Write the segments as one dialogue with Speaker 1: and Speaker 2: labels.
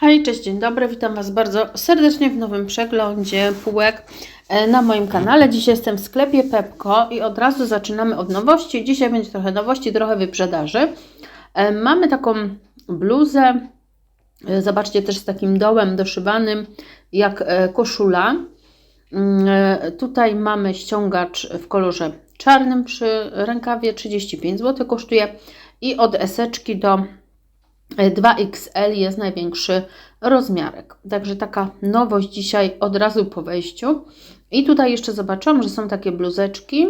Speaker 1: Hej, cześć, dzień dobry, witam Was bardzo serdecznie w nowym przeglądzie półek e, na moim kanale. Dzisiaj jestem w sklepie Pepko i od razu zaczynamy od nowości. Dzisiaj będzie trochę nowości, trochę wyprzedaży. E, Mamy taką bluzę, e, zobaczcie też z takim dołem doszywanym jak koszula. Mm, Tutaj mamy ściągacz w kolorze czarnym przy rękawie, 35 zł kosztuje i od eseczki do 2XL jest największy rozmiarek. Także taka nowość dzisiaj od razu po wejściu. I tutaj jeszcze zobaczyłam, że są takie bluzeczki.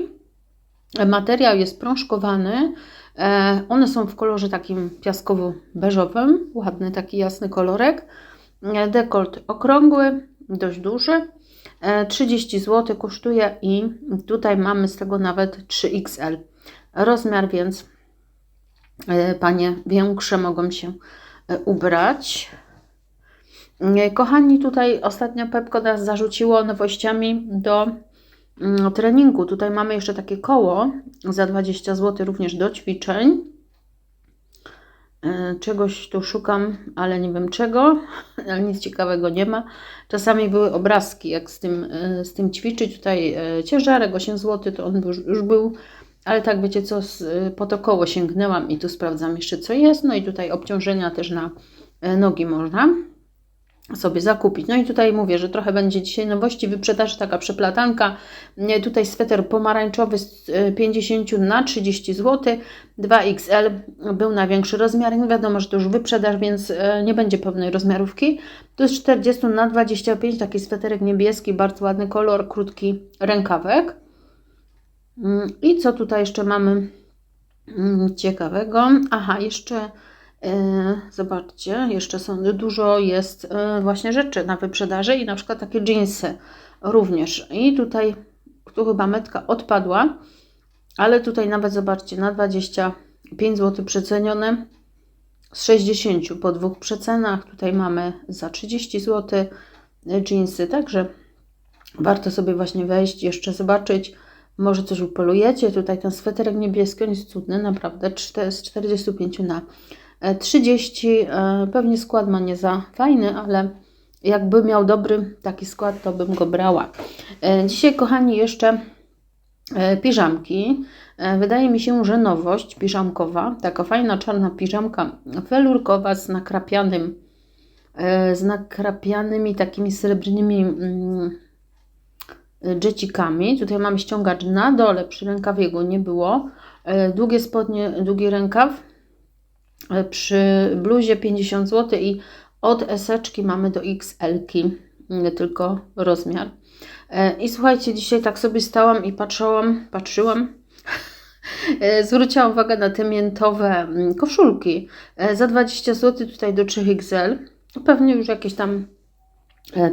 Speaker 1: Materiał jest prążkowany. E, One są w kolorze takim piaskowo-beżowym. Ładny taki jasny kolorek. E, Dekolt okrągły, dość duży. E, 30 zł kosztuje i tutaj mamy z tego nawet 3XL rozmiar, więc e, panie większe mogą się e, ubrać. E, Kochani, tutaj ostatnio Pepko nas zarzuciło nowościami do mm, treningu. Tutaj mamy jeszcze takie koło za 20 zł również do ćwiczeń. E, Czegoś tu szukam, ale nie wiem czego, ale nic ciekawego nie ma. Czasami były obrazki, jak z tym, e, z tym ćwiczyć. Tutaj e, ciężarek 8 zł, to on już był, ale tak wiecie co, e, po to koło sięgnęłam i tu sprawdzam jeszcze co jest. No i tutaj obciążenia też na e, nogi można sobie zakupić. No i tutaj mówię, że trochę będzie dzisiaj nowości, wyprzedaży taka przeplatanka. Nie, Tutaj sweter pomarańczowy z e, 50 na 30 zł, 2XL był największy rozmiar. No wiadomo, że to już wyprzedaż, więc e, nie będzie pełnej rozmiarówki. To jest 40 na 25, taki sweterek niebieski, bardzo ładny kolor, krótki rękawek. Mm, I co tutaj jeszcze mamy mm, ciekawego? Aha, jeszcze E, Zobaczcie, jeszcze są dużo jest e, właśnie rzeczy na wyprzedaży i na przykład takie jeansy również. I tutaj tu chyba metka odpadła, ale tutaj nawet zobaczcie na 25 zł przecenione z 60 po dwóch przecenach. Tutaj mamy za 30 zł jeansy, także warto sobie właśnie wejść, jeszcze zobaczyć. Może coś upolujecie. Tutaj ten sweterek niebieski, on jest cudny, naprawdę, z 45 na E, 30. e, Pewnie skład ma nie za fajny, ale jakby miał dobry taki skład, to bym go brała. E, Dzisiaj, kochani, jeszcze e, piżamki. E, Wydaje mi się, że nowość piżamkowa, taka fajna czarna piżamka welurkowa z nakrapianym, e, z nakrapianymi takimi srebrnymi mm, dżecikami. Tutaj mamy ściągacz na dole, przy rękawie go nie było. E, Długie spodnie, długi rękaw, E, przy bluzie 50 zł i od eseczki mamy do XL-ki, nie tylko rozmiar. E, I słuchajcie, dzisiaj tak sobie stałam i patrzyłam, patrzyłam, zwróciłam uwagę na te miętowe mm, koszulki. Za 20 zł tutaj do 3XL. Pewnie już jakieś tam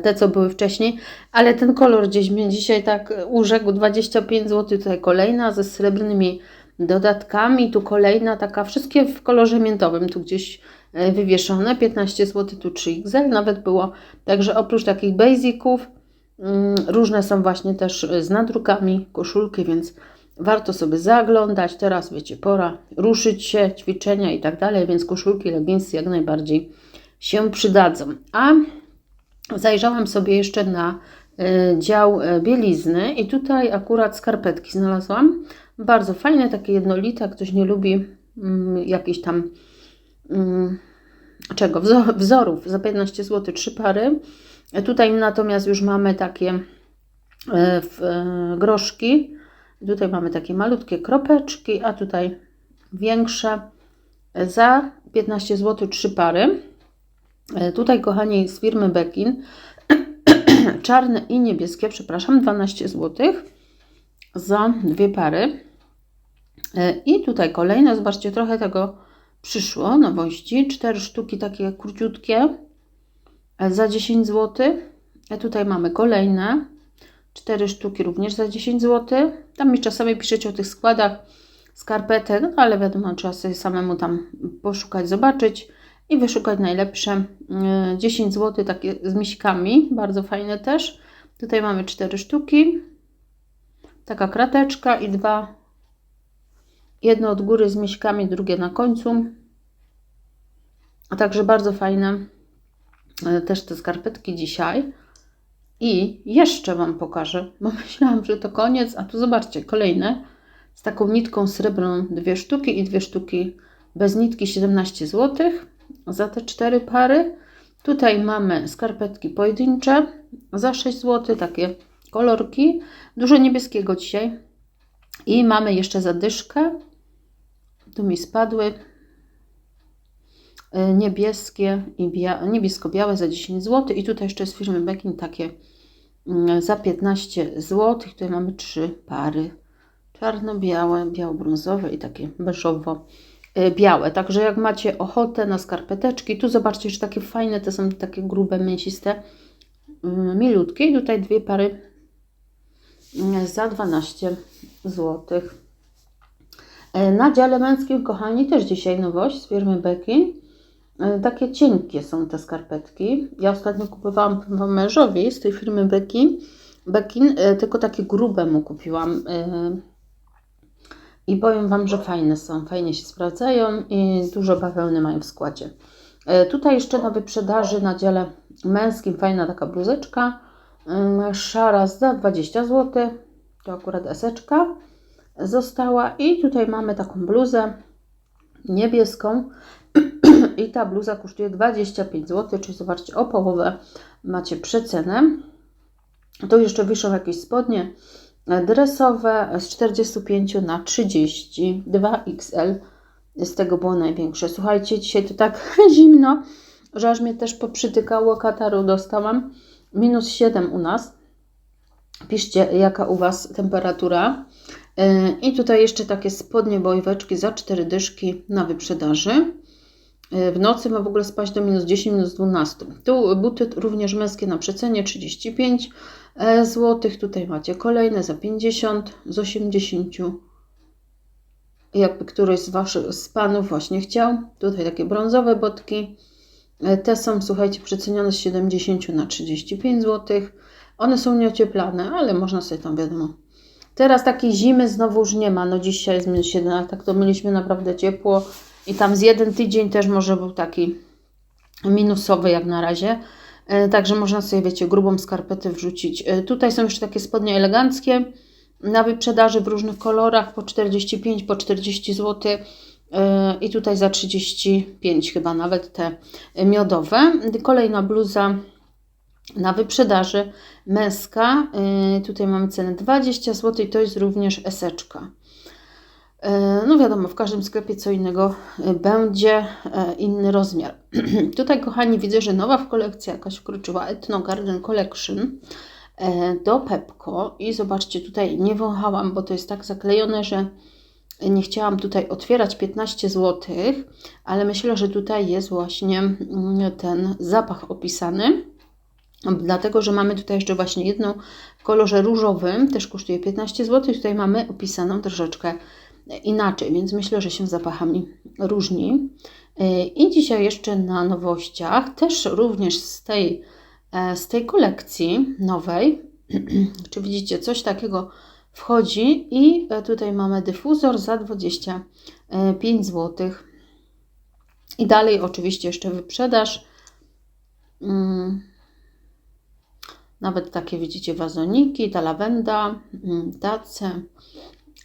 Speaker 1: te, co były wcześniej, ale ten kolor gdzieś mnie dzisiaj tak urzekł. 25 zł tutaj kolejna ze srebrnymi dodatkami. Tu kolejna taka, wszystkie w kolorze miętowym, tu gdzieś e, wywieszone. 15 zł, tu 3XL nawet było. Także oprócz takich basiców, mm, różne są właśnie też e, z nadrukami koszulki, więc warto sobie zaglądać. Teraz wiecie, pora ruszyć się, ćwiczenia i tak dalej, więc koszulki, leginsy jak najbardziej się przydadzą. A zajrzałam sobie jeszcze na e, dział e, bielizny i tutaj akurat skarpetki znalazłam. Bardzo fajne, takie jednolite, ktoś nie lubi mm, jakichś tam mm, czego, wzo- wzorów. Za 15 zł trzy pary. Tutaj natomiast już mamy takie e, groszki. Tutaj mamy takie malutkie kropeczki, a tutaj większe. Za 15 zł trzy pary. E, Tutaj, kochani, z firmy Bekin, czarne i niebieskie, przepraszam, 12 zł za dwie pary. E, I tutaj kolejne, zobaczcie, trochę tego przyszło, nowości. Cztery sztuki takie króciutkie e, za 10 zł. A tutaj mamy kolejne. Cztery sztuki również za 10 zł. Tam mi czasami piszecie o tych składach skarpetek, no ale wiadomo, trzeba sobie samemu tam poszukać, zobaczyć i wyszukać najlepsze. Yy, 10 zł takie z miśkami, bardzo fajne też. Tutaj mamy 4 sztuki. Taka krateczka i dwa. Jedno od góry z miśkami, drugie na końcu. A także bardzo fajne e, też te skarpetki dzisiaj. I jeszcze Wam pokażę, bo myślałam, że to koniec, a tu zobaczcie, kolejne z taką nitką srebrną dwie sztuki i dwie sztuki bez nitki 17 zł za te cztery pary. Tutaj mamy skarpetki pojedyncze za 6 zł, takie kolorki. Dużo niebieskiego dzisiaj. I mamy jeszcze zadyszkę. Tu mi spadły e, niebieskie i niebiesko-białe za 10 zł. I tutaj jeszcze z firmy Beckin takie mm, za 15 zł. Tutaj mamy trzy pary. Czarno-białe, biało-brązowe i takie beżowo białe. Także jak macie ochotę na skarpeteczki, tu zobaczcie, że takie fajne, te są takie grube, mięsiste, y, milutkie. I tutaj dwie pary y, za 12 zł. Na dziale męskim, kochani, też dzisiaj nowość z firmy Becky. Takie cienkie są te skarpetki. Ja ostatnio kupowałam mężowi z tej firmy Becky. Bekin, tylko takie grube mu kupiłam i powiem Wam, że fajne są, fajnie się sprawdzają i dużo bawełny mają w składzie. E, tutaj jeszcze na wyprzedaży na dziale męskim fajna taka bluzeczka, mm, szara za 20 zł, to akurat eseczka została i tutaj mamy taką bluzę niebieską i ta bluza kosztuje 25 zł, czyli zobaczcie o połowę macie przecenę. Tu jeszcze wiszą jakieś spodnie dresowe z 45 na 32 XL. Z tego było największe. Słuchajcie, dzisiaj to tak zimno, że aż mnie też poprzytykało. Kataru dostałam. Minus 7 u nas. Piszcie, jaka u Was temperatura. E, I tutaj jeszcze takie spodnie bojweczki za 4 dyszki na wyprzedaży. E, w nocy ma w ogóle spaść do minus 10, minus 12. Tu buty również męskie na przecenie 35 E, złotych. Tutaj macie kolejne za 50, z 80. Jakby któryś z Waszych z Panów właśnie chciał. Tutaj takie brązowe botki. E, te są, słuchajcie, przecenione z 70 na 35 zł. One są nieocieplane, ale można sobie tam wiadomo. Teraz takiej zimy znowu już nie ma. No dzisiaj jest minus 7, ale tak to mieliśmy naprawdę ciepło. I tam z jeden tydzień też może był taki minusowy jak na razie. E, także można sobie, wiecie, grubą skarpetę wrzucić. E, tutaj są jeszcze takie spodnie eleganckie na wyprzedaży w różnych kolorach po 45, po 40 zł. E, I tutaj za 35 chyba nawet te miodowe. Kolejna bluza na wyprzedaży męska. Tutaj mamy cenę 20 zł i to jest również eseczka. E, no wiadomo, w każdym sklepie co innego e, będzie e, inny rozmiar. Tutaj, kochani, widzę, że nowa w kolekcji jakaś wkroczyła Ethno Garden Collection do Pepko i zobaczcie, tutaj nie wąchałam, bo to jest tak zaklejone, że nie chciałam tutaj otwierać 15 zł, ale myślę, że tutaj jest właśnie mm, ten zapach opisany. Dlatego, że mamy tutaj jeszcze właśnie jedną w kolorze różowym, też kosztuje 15 zł. Tutaj mamy opisaną troszeczkę inaczej, więc myślę, że się zapachami różni. E, I dzisiaj jeszcze na nowościach, też również z tej, e, z tej kolekcji nowej, czy widzicie, coś takiego wchodzi i e, tutaj mamy dyfuzor za 25 zł. I dalej oczywiście jeszcze wyprzedaż. Mm, nawet takie widzicie wazoniki, ta lawenda, mm, tace,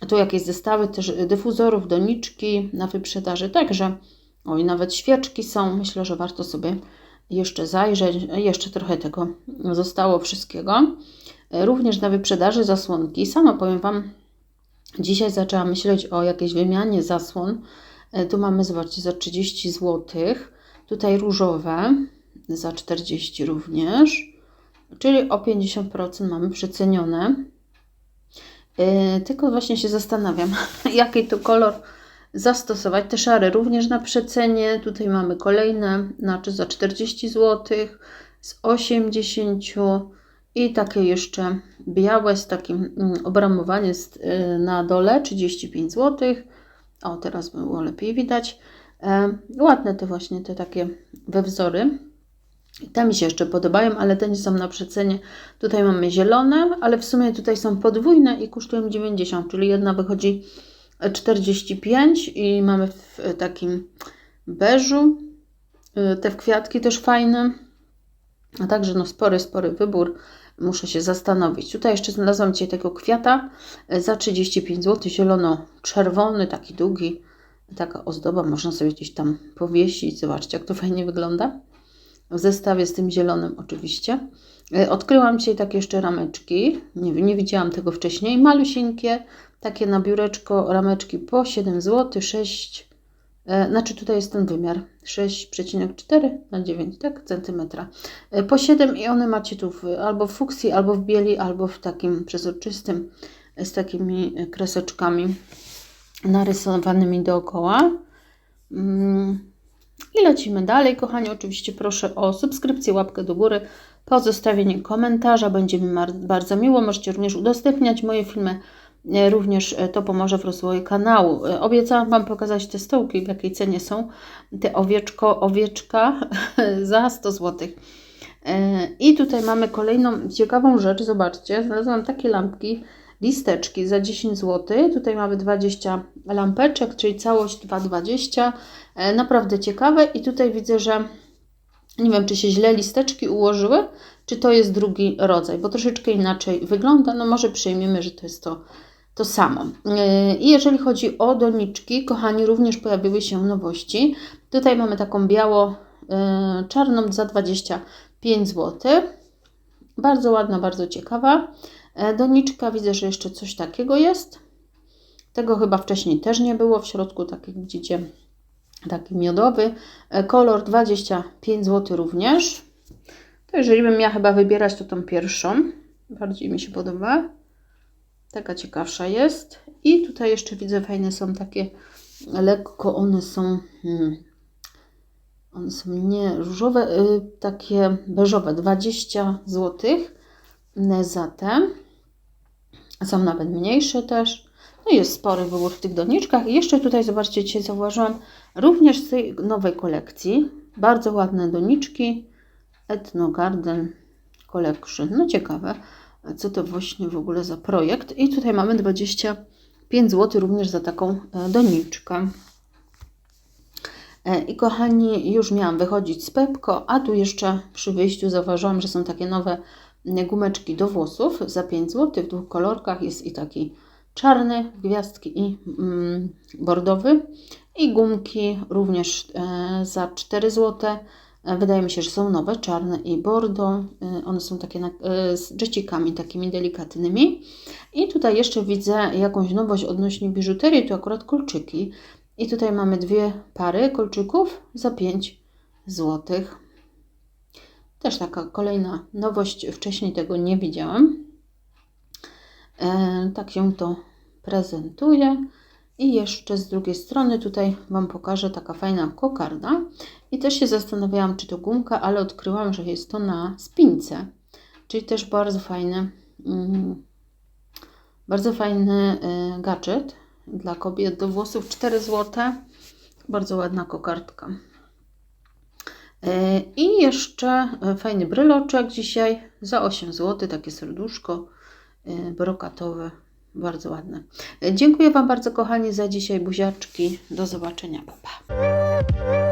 Speaker 1: tu jakieś zestawy też dyfuzorów, doniczki na wyprzedaży. Także, oj, nawet świeczki są. Myślę, że warto sobie jeszcze zajrzeć. Jeszcze trochę tego zostało wszystkiego. Również na wyprzedaży zasłonki. Sama powiem Wam, dzisiaj zaczęłam myśleć o jakiejś wymianie zasłon. Tu mamy, zobaczcie, za 30 zł. Tutaj różowe za 40 również. Czyli o 50% mamy przecenione. Yy, tylko właśnie się zastanawiam, jaki to kolor zastosować. Te szare również na przecenie. Tutaj mamy kolejne, znaczy za 40 zł, z 80 i takie jeszcze białe z takim mm, obramowaniem yy, na dole 35 zł. O, teraz było lepiej widać. Yy, ładne te właśnie te takie we wzory. Te mi się jeszcze podobają, ale te nie są na przecenie. Tutaj mamy zielone, ale w sumie tutaj są podwójne i kosztują 90, czyli jedna wychodzi 45 i mamy w takim beżu. Te w kwiatki też fajne. A także no spory, spory wybór. Muszę się zastanowić. Tutaj jeszcze znalazłam dzisiaj tego kwiata e, za 35 zł, zielono-czerwony, taki długi. Taka ozdoba, można sobie gdzieś tam powiesić. Zobaczcie, jak to fajnie wygląda. W zestawie z tym zielonym oczywiście. E, Odkryłam dzisiaj takie jeszcze rameczki. Nie, nie widziałam tego wcześniej. Malusieńkie, takie na biureczko rameczki po 7 zł, 6 E, Znaczy tutaj jest ten wymiar 6,4 na 9 tak, centymetra. E, Po 7 i one macie tu w, albo w fuksji, albo w bieli, albo w takim przezroczystym e, z takimi e, kreseczkami narysowanymi dookoła. Mm, I lecimy dalej, kochani. Oczywiście proszę o subskrypcję, łapkę do góry, pozostawienie komentarza. Będzie mi bardzo miło. Możecie również udostępniać moje filmy. E, Również e, to pomoże w rozwoju kanału. E, Obiecałam Wam pokazać te stołki, w jakiej cenie są. Te owieczko, owieczka za 100 zł. I tutaj mamy kolejną ciekawą rzecz. Zobaczcie, znalazłam takie lampki, listeczki za 10 zł. Tutaj mamy 20 lampeczek, czyli całość 2,20. E, Naprawdę ciekawe. I tutaj widzę, że nie wiem, czy się źle listeczki ułożyły, czy to jest drugi rodzaj, bo troszeczkę inaczej wygląda. No może przyjmiemy, że to jest to, to samo. Yy, I jeżeli chodzi o doniczki, kochani, również pojawiły się nowości. Tutaj mamy taką biało-czarną za 25 zł. Bardzo ładna, bardzo ciekawa. Doniczka, widzę, że jeszcze coś takiego jest. Tego chyba wcześniej też nie było. W środku, tak jak widzicie, taki miodowy. E, Kolor 25 zł również. To jeżeli bym miała chyba wybierać, to tą pierwszą. Bardziej mi się podoba. Taka ciekawsza jest. I tutaj jeszcze widzę, fajne są takie, lekko one są, hmm, one są nie różowe, y, takie beżowe, 20 zł za te. Są nawet mniejsze też. No jest spory wybór w tych doniczkach. I jeszcze tutaj, zobaczcie, dzisiaj zauważyłam, również z tej nowej kolekcji, bardzo ładne doniczki, Ethno Garden Collection. No ciekawe, co to właśnie w ogóle za projekt. I tutaj mamy 25 zł również za taką e, doniczkę. E, I kochani, już miałam wychodzić z Pepko, a tu jeszcze przy wyjściu zauważyłam, że są takie nowe gumeczki do włosów za 5 zł w dwóch kolorkach. Jest i taki czarny, gwiazdki i mm, bordowy. I gumki również e, za 4 zł. E, Wydaje mi się, że są nowe, czarne i bordo. E, One są takie na, e, z dżecikami takimi delikatnymi. I tutaj jeszcze widzę jakąś nowość odnośnie biżuterii, tu akurat kolczyki. I tutaj mamy dwie pary kolczyków za 5 zł. Też taka kolejna nowość, wcześniej tego nie widziałam. E, tak się to prezentuje. I jeszcze z drugiej strony tutaj Wam pokażę taka fajna kokarda. I też się zastanawiałam, czy to gumka, ale odkryłam, że jest to na spince. Czyli też bardzo fajny, mm, bardzo fajny y, gadżet dla kobiet do włosów. 4 zł. Bardzo ładna kokardka. Y, I jeszcze y, fajny bryloczek dzisiaj za 8 zł. Takie serduszko y, brokatowe. Bardzo ładne. Dziękuję Wam bardzo, kochani, za dzisiaj. Buziaczki. Do zobaczenia. Pa, pa.